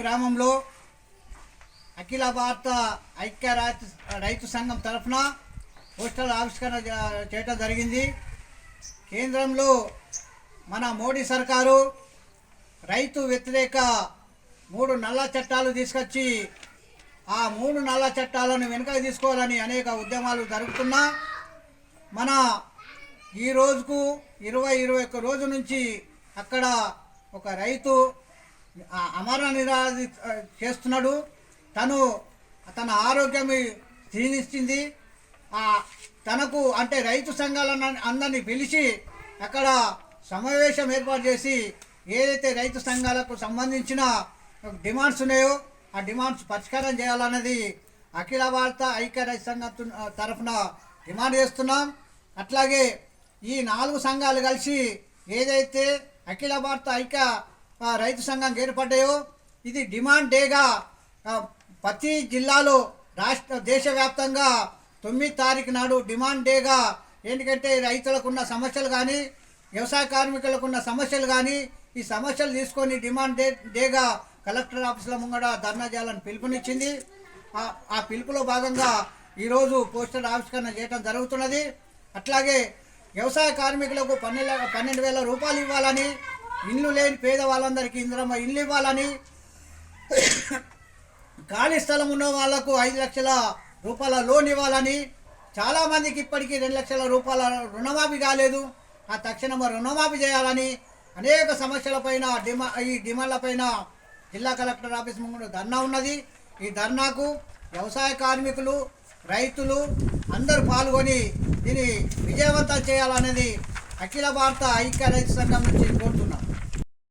గ్రామంలో అఖిల భారత ఐక్య రైతు రైతు సంఘం తరఫున పోస్టల్ ఆవిష్కరణ చేయటం జరిగింది. కేంద్రంలో మన మోడీ సర్కారు రైతు వ్యతిరేక మూడు నల్ల చట్టాలు తీసుకొచ్చి ఆ మూడు నల్ల చట్టాలను వెనుక తీసుకోవాలని అనేక ఉద్యమాలు జరుగుతున్నా. మన ఈ రోజుకు ఇరవై ఇరవై ఒక్క రోజు నుంచి అక్కడ ఒక రైతు అమరణ అమర నిరాధి చేస్తున్నాడు. తను తన ఆరోగ్యం క్షీణిస్తుంది తనకు అంటే రైతు సంఘాలను అందరినీ పిలిచి అక్కడ సమావేశం ఏర్పాటు చేసి ఏదైతే రైతు సంఘాలకు సంబంధించిన డిమాండ్స్ ఉన్నాయో ఆ డిమాండ్స్ పరిష్కారం చేయాలన్నది అఖిల భారత ఐక్య రైతు సంఘం తరఫున డిమాండ్ చేస్తున్నాం. అట్లాగే ఈ నాలుగు సంఘాలు కలిసి ఏదైతే అఖిల భారత ఐక్య రైతు సంఘం ఏర్పడ్డాయో ఇది డిమాండ్ డేగా ప్రతి జిల్లాలో రాష్ట్ర దేశవ్యాప్తంగా తొమ్మిది తారీఖు నాడు డిమాండ్ డేగా. ఎందుకంటే రైతులకు ఉన్న సమస్యలు కానీ వ్యవసాయ కార్మికులకు ఉన్న సమస్యలు కానీ ఈ సమస్యలు తీసుకొని డిమాండ్ డే డేగా కలెక్టర్ ఆఫీసుల ముంగడ ధర్నా చేయాలని పిలుపునిచ్చింది. ఆ- ఆ పిలుపులో భాగంగా ఈరోజు పోస్టర్ ఆవిష్కరణ చేయడం జరుగుతున్నది. అట్లాగే వ్యవసాయ కార్మికులకు పన్నెండు పన్నెండు వేల రూపాయలు ఇవ్వాలని ఇల్లు లేని పేద వాళ్ళందరికీ ఇంద్రమ్మ ఇల్లు ఇవ్వాలని ఖాళీ స్థలం ఉన్న వాళ్ళకు ఐదు లక్షల రూపాయల లోన్ ఇవ్వాలని చాలామందికి ఇప్పటికీ రెండు లక్షల రూపాయల రుణమాఫీ కాలేదు. ఆ తక్షణం రుణమాఫీ చేయాలని అనేక సమస్యలపైన డిమా ఈ డిమాండ్లపైన జిల్లా కలెక్టర్ ఆఫీస్ ముందు ధర్నా ఉన్నది. ఈ ధర్నాకు వ్యవసాయ కార్మికులు రైతులు అందరూ పాల్గొని దీన్ని విజయవంతం చేయాలనేది అఖిల భారత ఐక్య రైతు సంఘం నుంచి కోరుతున్నాం.